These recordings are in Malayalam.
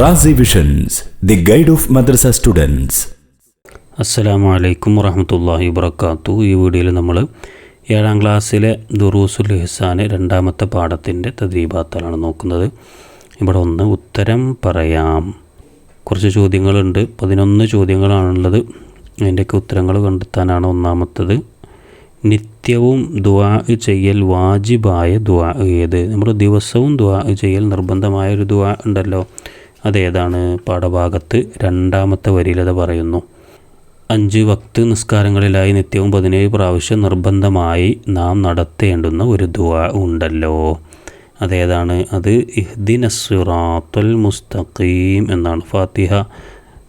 Razi visions the guide of madrasa students അസ്സലാമു അലൈക്കും വറഹമത്തല്ലാഹി വബർക്കാത്തു ഈ വീഡിയോയിൽ നമ്മൾ ഏഴാം ക്ലാസ്സിലെ ദുറൂസുൽ ഹിസാന് രണ്ടാമത്തെ പാഠത്തിന്റെ തദ്രീബാത്താണ് നോക്കുന്നത്. ഇവിടെ ഒന്ന് ഉത്തരം പറയാം. കുറച്ച് ചോദ്യങ്ങളുണ്ട്. പതിനൊന്ന് ചോദ്യങ്ങളാണുള്ളത്. അതിന്റെയൊക്കെ ഉത്തരങ്ങൾ കണ്ടെത്താനാണ് ഒന്നാമത്തത്. നിത്യവും ദുആ ചെയ്യൽ വാജിബായ ദുആ ഏത്? നമ്മൾ ദിവസവും ദുആ ചെയ്യൽ നിർബന്ധമായ ഒരു ദുആ ഉണ്ടല്ലോ. അതേതാണ് പാഠഭാഗത്ത് രണ്ടാമത്തെ വരിയിലത് പറയുന്നു. അഞ്ച് വക്ത് നിസ്കാരങ്ങളിലായി നിത്യവും പതിനേഴ് പ്രാവശ്യം നിർബന്ധമായി നാം നടത്തേണ്ടുന്ന ഒരു ദുആ ഉണ്ടല്ലോ. അതേതാണ്? അത് ഇഹ്ദിന സിറാത്തുൽ മുസ്തഖീം എന്നാണ് ഫാത്തിഹ.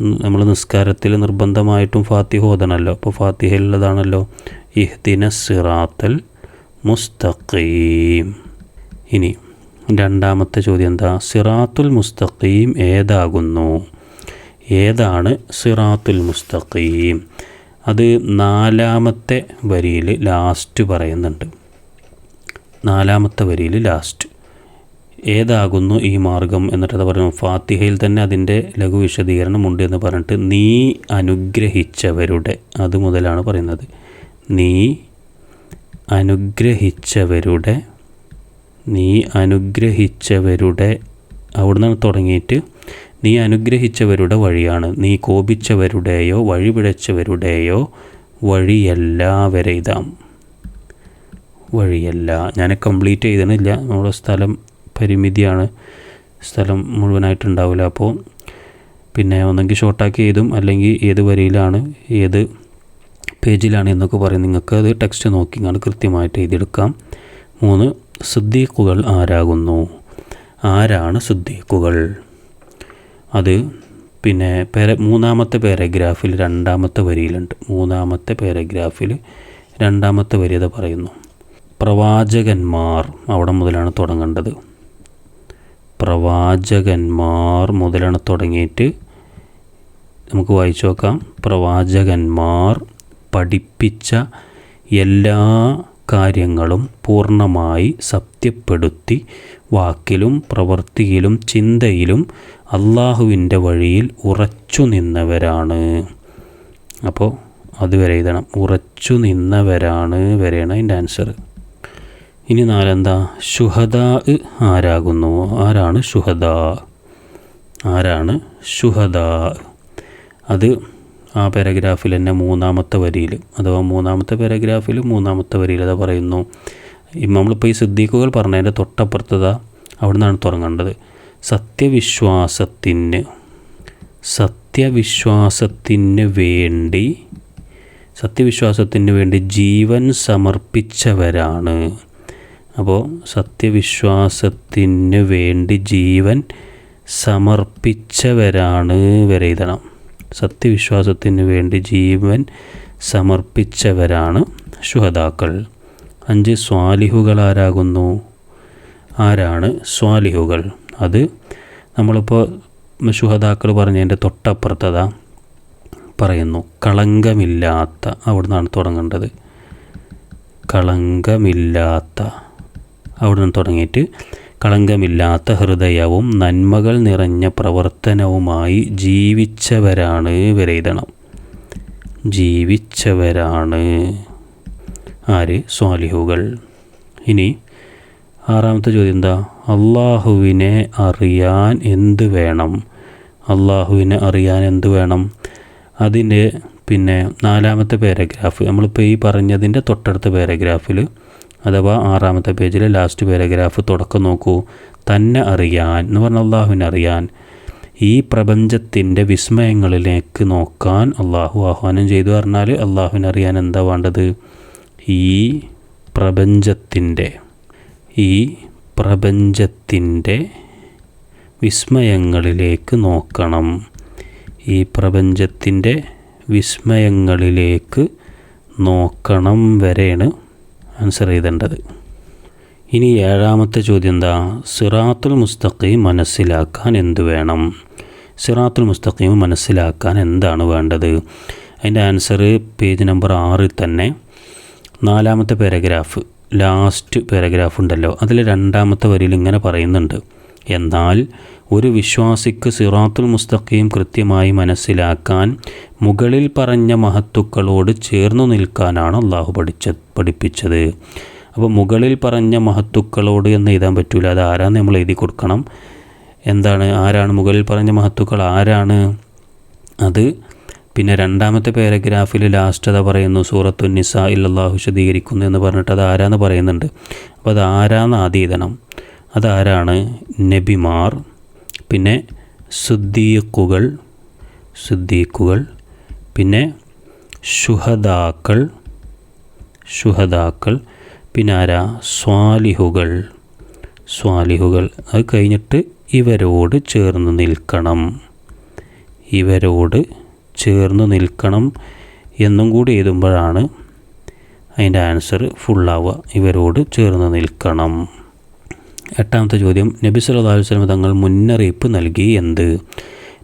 നമ്മൾ നിസ്കാരത്തിൽ നിർബന്ധമായിട്ടും ഫാത്തിഹ ഓതണമല്ലോ അപ്പോൾ ഫാത്തിഹയിലുള്ളതാണല്ലോ. ഇഹ്ദിന സിറാത്തുൽ മുസ്തഖീം. ഇനി രണ്ടാമത്തെ ചോദ്യം എന്താ? സിറാത്തുൽ മുസ്തഖീം ഏതാകുന്നു? ഏതാണ് സിറാത്തുൽ മുസ്തഖീം? അത് നാലാമത്തെ വരിയിൽ ലാസ്റ്റ് പറയുന്നുണ്ട്. നാലാമത്തെ വരിയിൽ ലാസ്റ്റ്. ഏതാകുന്നു ഈ മാർഗം എന്നിട്ട് പറയുന്നു ഫാത്തിഹയിൽ തന്നെ അതിന്റെ ലഘു വിശദീകരണം ഉണ്ട് എന്ന് പറഞ്ഞിട്ട് നീ അനുഗ്രഹിച്ചവരുടെ അത് മുതലാണ് പറയുന്നത്. നീ അനുഗ്രഹിച്ചവരുടെ നീ അനുഗ്രഹിച്ചവരുടെ അവിടുന്ന് തുടങ്ങിയിട്ട് നീ അനുഗ്രഹിച്ചവരുടെ വഴിയാണ്. നീ കോപിച്ചവരുടെയോ വഴിപിഴച്ചവരുടെയോ വഴിയെല്ലാവരെ ഇതാം. വഴിയല്ല. ഞാൻ കംപ്ലീറ്റ് ചെയ്തണില്ല നമ്മുടെ സ്ഥലം പരിമിതിയാണ്. സ്ഥലം മുഴുവനായിട്ടുണ്ടാവില്ല. അപ്പോൾ പിന്നെ ഒന്നെങ്കിൽ ഷോർട്ടാക്കി ചെയ്തും അല്ലെങ്കിൽ ഏത് വരിയിലാണ് ഏത് പേജിലാണ് എന്നൊക്കെ പറയും. നിങ്ങൾക്ക് അത് ടെക്സ്റ്റ് നോക്കിയാണ് കൃത്യമായിട്ട് എഴുതിയെടുക്കാം. മൂന്ന് സിദ്ദീഖുകൾ ആരാകുന്നു? ആരാണ് സിദ്ദീഖുകൾ? അത് പിന്നെ പേര മൂന്നാമത്തെ പാരഗ്രാഫിൽ രണ്ടാമത്തെ വരിയിലുണ്ട്. മൂന്നാമത്തെ പാരഗ്രാഫിൽ രണ്ടാമത്തെ വരി അത് പറയുന്നു. പ്രവാചകന്മാർ അവിടെ മുതലാണ് തുടങ്ങേണ്ടത്. പ്രവാചകന്മാർ മുതലാണ് തുടങ്ങിയിട്ട് നമുക്ക് വായിച്ചു നോക്കാം. പ്രവാചകന്മാർ പഠിപ്പിച്ച എല്ലാ കാര്യങ്ങളും പൂർണമായി സത്യപ്പെടുത്തി വാക്കിലും പ്രവൃത്തിയിലും ചിന്തയിലും അള്ളാഹുവിന്റെ വഴിയിൽ ഉറച്ചു നിന്നവരാണ്. അപ്പോൾ അതുവരെ എഴുതണം. ഉറച്ചു നിന്നവരാണ് വരെയാണ് അതിന്റെ ആൻസർ ഇനി നാലെന്താ? ഷുഹദാ ആരാകുന്നു? ആരാണ് ഷുഹദാ ആരാണ് ഷുഹദാ അത് ആ പാരഗ്രാഫിൽ തന്നെ മൂന്നാമത്തെ വരിയിൽ അഥവാ മൂന്നാമത്തെ പാരഗ്രാഫിൽ മൂന്നാമത്തെ വരിയിൽ അതാ പറയുന്നു നമ്മളിപ്പോൾ ഈ സിദ്ദീഖുകൾ പറഞ്ഞതിന്റെ തൊട്ടപ്പുറത്തത അവിടെ നിന്നാണ് തുടങ്ങേണ്ടത്. സത്യവിശ്വാസത്തിന് സത്യവിശ്വാസത്തിന് വേണ്ടി സത്യവിശ്വാസത്തിന് വേണ്ടി ജീവൻ സമർപ്പിച്ചവരാണ്. അപ്പോൾ സത്യവിശ്വാസത്തിന് വേണ്ടി ജീവൻ സമർപ്പിച്ചവരാണ് വരെ എഴുതണം. സത്യവിശ്വാസത്തിന് വേണ്ടി ജീവൻ സമർപ്പിച്ചവരാണ് ശുഹതാക്കൾ അഞ്ച് സ്വാലിഹുകൾ ആരാകുന്നു ആരാണ് സ്വാലിഹുകൾ? അത് നമ്മളിപ്പോൾ ശുഹതാക്കൾ പറഞ്ഞതിന്റെ തൊട്ടപ്പുറത്തത പറയുന്നു. കളങ്കമില്ലാത്ത അവിടെ നിന്നാണ് തുടങ്ങേണ്ടത്. കളങ്കമില്ലാത്ത അവിടെ നിന്ന് തുടങ്ങിയിട്ട് കളങ്കമില്ലാത്ത ഹൃദയവും നന്മകൾ നിറഞ്ഞ പ്രവർത്തനവുമായി ജീവിച്ചവരാണ് ഇവരെഴുതണം ജീവിച്ചവരാണ്. ആര്? സ്വാലിഹുകൾ. ഇനി ആറാമത്തെ ചോദ്യം എന്താ? അള്ളാഹുവിനെ അറിയാൻ എന്ത് വേണം? അള്ളാഹുവിനെ അറിയാൻ എന്ത് വേണം? അതിന്റെ പിന്നെ നാലാമത്തെ പാരഗ്രാഫ്. നമ്മളിപ്പോൾ ഈ പറഞ്ഞതിന്റെ തൊട്ടടുത്ത പാരഗ്രാഫിൽ അഥവാ ആറാമത്തെ പേജിലെ ലാസ്റ്റ് പാരഗ്രാഫ് തുടക്കം നോക്കൂ. തന്നെ അറിയാൻ എന്ന് പറഞ്ഞ അള്ളാഹുവിനെ അറിയാൻ. ഈ പ്രപഞ്ചത്തിന്റെ വിസ്മയങ്ങളിലേക്ക് നോക്കാൻ അള്ളാഹു ആഹ്വാനം ചെയ്തു പറഞ്ഞാൽ അള്ളാഹുവിനെ അറിയാൻ എന്താ വേണ്ടത്? ഈ പ്രപഞ്ചത്തിന്റെ ഈ പ്രപഞ്ചത്തിന്റെ വിസ്മയങ്ങളിലേക്ക് നോക്കണം. ഈ പ്രപഞ്ചത്തിന്റെ വിസ്മയങ്ങളിലേക്ക് നോക്കണം വരെയാണ് ആൻസർ ചെയ്തേണ്ടത്. ഇനി ഏഴാമത്തെ ചോദ്യം എന്താ? സിറാത്തുൽ മുസ്തഖീം മനസ്സിലാക്കാൻ എന്ത് വേണം? സിറാത്തുൽ മുസ്തഖീം മനസ്സിലാക്കാൻ എന്താണ് വേണ്ടത്? അതിന്റെ ആൻസർ പേജ് നമ്പർ ആറിൽ തന്നെ നാലാമത്തെ പാരഗ്രാഫ് ലാസ്റ്റ് പാരഗ്രാഫ് ഉണ്ടല്ലോ. അതിൽ രണ്ടാമത്തെ വരിയിൽ ഇങ്ങനെ പറയുന്നുണ്ട്. എന്നാൽ ഒരു വിശ്വാസിക്ക് സിറാത്തുൽ മുസ്തഖീം കൃത്യമായി മനസ്സിലാക്കാൻ മുകളിൽ പറഞ്ഞ മഹത്തുക്കളോട് ചേർന്നു നിൽക്കാനാണ് അള്ളാഹു പഠിച്ച പഠിപ്പിച്ചത്. അപ്പോൾ മുകളിൽ പറഞ്ഞ മഹത്തുക്കളോട് എന്ന് എഴുതാൻ പറ്റൂല. അത് ആരാന്ന് നമ്മൾ എഴുതി കൊടുക്കണം. എന്താണ്? ആരാണ്? മുകളിൽ പറഞ്ഞ മഹത്തുക്കൾ ആരാണ്? അത് പിന്നെ രണ്ടാമത്തെ പാരഗ്രാഫിൽ ലാസ്റ്റ് അതാ പറയുന്നു സൂറത്തു നിസ ഇല്ലാഹു വിശദീകരിക്കുന്നു എന്ന് പറഞ്ഞിട്ട് അത് ആരാന്ന് പറയുന്നുണ്ട്. അപ്പോൾ അത് ആരാന്ന് ആദ്യം എഴുതണം. അതാരാണ്? നബിമാർ. പിന്നെ സുദ്ദീഖുകൾ സുദ്ദീഖുകൾ. പിന്നെ ഷുഹദാക്കൾ ഷുഹദാക്കൾ. പിന്നെ ആരാ? സ്വാലിഹുകൾ. സ്വാലിഹുകൾ. അത് കഴിഞ്ഞിട്ട് ഇവരോട് ചേർന്ന് നിൽക്കണം. ഇവരോട് ചേർന്ന് നിൽക്കണം എന്നും കൂടി എഴുതുമ്പോഴാണ് അതിന്റെ ആൻസർ ഫുള്ളാവുക. ഇവരോട് ചേർന്ന് നിൽക്കണം. എട്ടാമത്തെ ചോദ്യം നബി അലൈഹി വസല്ലം തങ്ങൾ മുന്നറിയിപ്പ് നൽകി എന്ത്?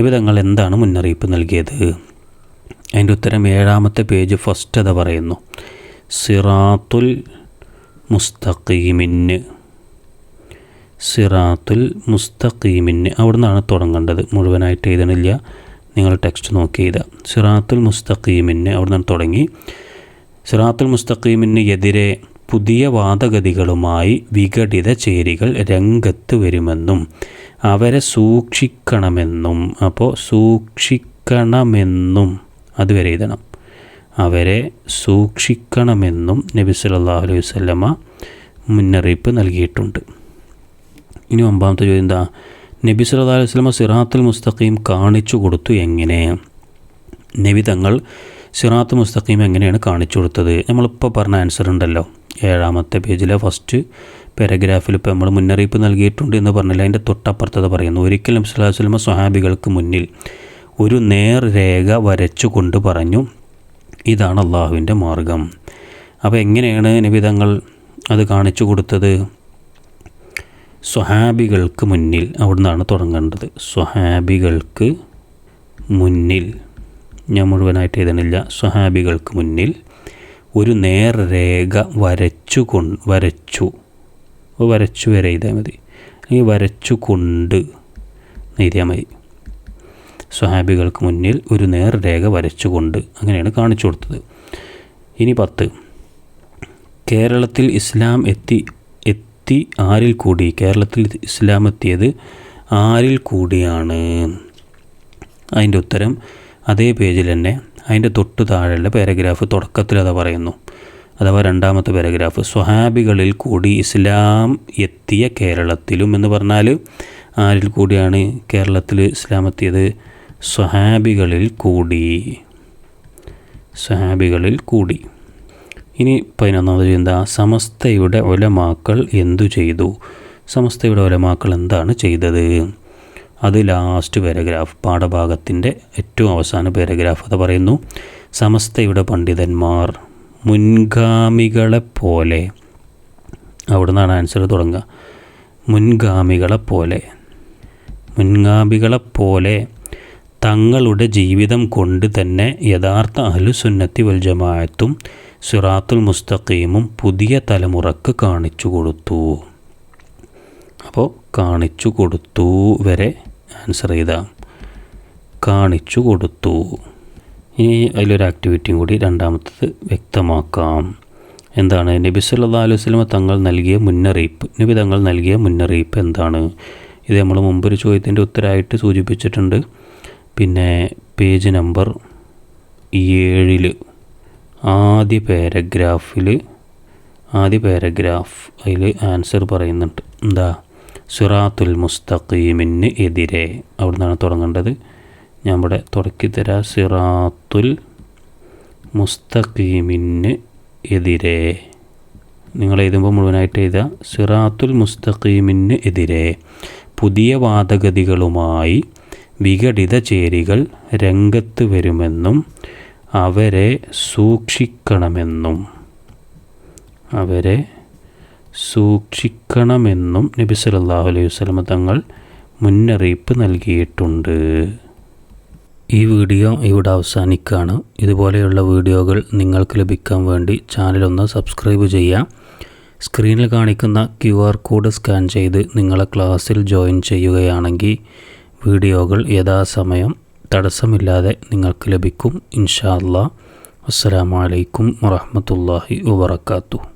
നബി തങ്ങൾ എന്താണ് മുന്നറിയിപ്പ് നൽകിയത്? അതിന്റെ ഉത്തരം ഏഴാമത്തെ പേജ് ഫസ്റ്റ് അത പറയുന്നു. സിറാത്തുൽ മുസ്തഖീമിന് സിറാത്തുൽ മുസ്തഖീമിന് അവിടെ നിന്നാണ് തുടങ്ങേണ്ടത്. മുഴുവനായിട്ട് എഴുതണില്ല. നിങ്ങൾ ടെക്സ്റ്റ് നോക്കി എഴുതുക. സിറാത്തുൽ മുസ്തഖീമിന് അവിടെ നിന്നാണ് തുടങ്ങി. സിറാത്തുൽ മുസ്തഖീമിന് എതിരെ പുതിയ വാദഗതികളുമായി വിഘടിത ചേരികൾ രംഗത്ത് വരുമെന്നും അവരെ സൂക്ഷിക്കണമെന്നും അപ്പോൾ സൂക്ഷിക്കണമെന്നും അതുവരെ എഴുതണം. അവരെ സൂക്ഷിക്കണമെന്നും നബി സല്ലല്ലാഹു അലൈഹി വസല്ലമ മുന്നറിയിപ്പ് നൽകിയിട്ടുണ്ട്. ഇനി ഒമ്പാമത്തെ ചോദ്യം എന്താ? നബി സല്ലാ അലൈഹി വസല്ലമ സിറാത്തുൽ മുസ്തഖീം കാണിച്ചു കൊടുത്തു എങ്ങനെ? നബി തങ്ങൾ സിറാത്ത് മുസ്തഖീം എങ്ങനെയാണ് കാണിച്ചു കൊടുത്തത്? നമ്മളിപ്പോൾ പറഞ്ഞ ആൻസർ ഉണ്ടല്ലോ. ഏഴാമത്തെ പേജിലെ ഫസ്റ്റ് പാരഗ്രാഫിൽ ഇപ്പോൾ നമ്മൾ മുന്നറിയിപ്പ് നൽകിയിട്ടുണ്ട് എന്ന് പറഞ്ഞില്ല? അതിന്റെ തൊട്ടപ്പുറത്തത് പറയുന്നു. ഒരിക്കലും വസല്ലമ സ്വഹാബികൾക്ക് മുന്നിൽ ഒരു നേർരേഖ വരച്ചു കൊണ്ട് പറഞ്ഞു ഇതാണ് അള്ളാഹുവിന്റെ മാർഗം. അപ്പോൾ എങ്ങനെയാണ് നിബിതങ്ങൾ അത് കാണിച്ചു കൊടുത്തത്? സ്വഹാബികൾക്ക് മുന്നിൽ അവിടുന്നാണ് തുടങ്ങേണ്ടത്. സ്വഹാബികൾക്ക് മുന്നിൽ. ഞാൻ മുഴുവനായിട്ട് എഴുതണില്ല. സ്വഹാബികൾക്ക് മുന്നിൽ. ഒരു നേർരേഖ വരച്ചു കൊ വരച്ചു. വരച്ചു വരെ എഴുതിയാൽ മതി. അല്ലെങ്കിൽ വരച്ചു കൊണ്ട് എഴുതിയാൽ മതി. സ്വഹാബികൾക്ക് മുന്നിൽ ഒരു നേർരേഖ വരച്ചുകൊണ്ട് അങ്ങനെയാണ് കാണിച്ചു കൊടുത്തത്. ഇനി പത്ത്. കേരളത്തിൽ ഇസ്ലാം എത്തി എത്തി ആരിൽ കൂടി? കേരളത്തിൽ ഇസ്ലാം എത്തിയത് ആരിൽ കൂടിയാണ്? അതിന്റെ ഉത്തരം അതേ പേജിൽ തന്നെ അതിന്റെ തൊട്ട് താഴെയുള്ള പാരഗ്രാഫ് തുടക്കത്തിൽ അത് പറയുന്നു. അഥവാ രണ്ടാമത്തെ പാരഗ്രാഫ് സ്വഹാബികളിൽ കൂടി ഇസ്ലാം എത്തിയ കേരളത്തിലും എന്ന് പറഞ്ഞാൽ ആരിൽ കൂടിയാണ് കേരളത്തിൽ ഇസ്ലാം എത്തിയത്? സ്വഹാബികളിൽ കൂടി. സ്വഹാബികളിൽ കൂടി. ഇനി പതിനൊന്നാമത് ചിന്ത സമസ്തയുടെ ഒലമാക്കൾ എന്തു ചെയ്തു? സമസ്തയുടെ ഒലമാക്കൾ എന്താണ് ചെയ്തത്? അത് ലാസ്റ്റ് പാരഗ്രാഫ് പാഠഭാഗത്തിന്റെ ഏറ്റവും അവസാന പാരഗ്രാഫ് അത് പറയുന്നു. സമസ്തയുടെ പണ്ഡിതന്മാർ മുൻഗാമികളെപ്പോലെ അവിടെ നിന്നാണ് ആൻസർ തുടങ്ങുക. മുൻഗാമികളെപ്പോലെ മുൻഗാമികളെപ്പോലെ തങ്ങളുടെ ജീവിതം കൊണ്ട് തന്നെ യഥാർത്ഥ അഹ്ലുസുന്നത്തി വൽ ജമാഅത്തും സിറാത്തുൽ മുസ്തഖീമും പുതിയ തലമുറയ്ക്ക് കാണിച്ചു കൊടുത്തു. അപ്പോൾ കാണിച്ചു കൊടുത്തു വരെ ആൻസർ ചെയ്താൽ കാണിച്ചു കൊടുത്തു. ഇനി അതിലൊരു ആക്ടിവിറ്റിയും കൂടി രണ്ടാമത്തത് വ്യക്തമാക്കാം. എന്താണ്? നബി സല്ലല്ലാഹു അലൈഹി തങ്ങൾ നൽകിയ മുന്നറിയിപ്പ്. നബി തങ്ങൾ നൽകിയ മുന്നറിയിപ്പ് എന്താണ്? ഇത് നമ്മൾ മുമ്പൊരു ചോദ്യത്തിന്റെ ഉത്തരമായിട്ട് സൂചിപ്പിച്ചിട്ടുണ്ട്. പിന്നെ പേജ് നമ്പർ ഏഴിൽ ആദ്യ പാരഗ്രാഫിൽ ആദ്യ പാരഗ്രാഫ് അതിൽ ആൻസർ പറയുന്നുണ്ട്. എന്താ? സിറാത്തുൽ മുസ്തഖീമിന് എതിരെ. അവിടെ നിന്നാണ് തുടങ്ങേണ്ടത്. ഞാൻ ഇവിടെ തുടക്കി തരാം. സിറാത്തുൽ മുസ്തഖീമിന് എതിരെ. നിങ്ങൾ എഴുതുമ്പോൾ മുഴുവനായിട്ട് എഴുതുക. സിറാത്തുൽ മുസ്തഖീമിന് എതിരെ. പുതിയ വാദഗതികളുമായി വിഘടിത ചേരികൾ രംഗത്ത് വരുമെന്നും അവരെ സൂക്ഷിക്കണമെന്നും. അവരെ സൂക്ഷിക്കണമെന്നും നബി സല്ലാഹു അലൈഹി വസ്ലമ തങ്ങൾ മുന്നറിയിപ്പ് നൽകിയിട്ടുണ്ട്. ഈ വീഡിയോ ഇവിടെ അവസാനിക്കുകയാണ്. ഇതുപോലെയുള്ള വീഡിയോകൾ നിങ്ങൾക്ക് ലഭിക്കാൻ വേണ്ടി ചാനലൊന്ന് സബ്സ്ക്രൈബ് ചെയ്യുക. സ്ക്രീനിൽ കാണിക്കുന്ന ക്യു ആർ കോഡ് സ്കാൻ ചെയ്ത് നിങ്ങളെ ക്ലാസ്സിൽ ജോയിൻ ചെയ്യുകയാണെങ്കിൽ വീഡിയോകൾ യഥാസമയം തടസ്സമില്ലാതെ നിങ്ങൾക്ക് ലഭിക്കും. ഇൻഷാ അല്ലാ അസ്സലാമു അലൈക്കും വറഹ്മത്തുള്ളാഹി വബറകാതുഹു.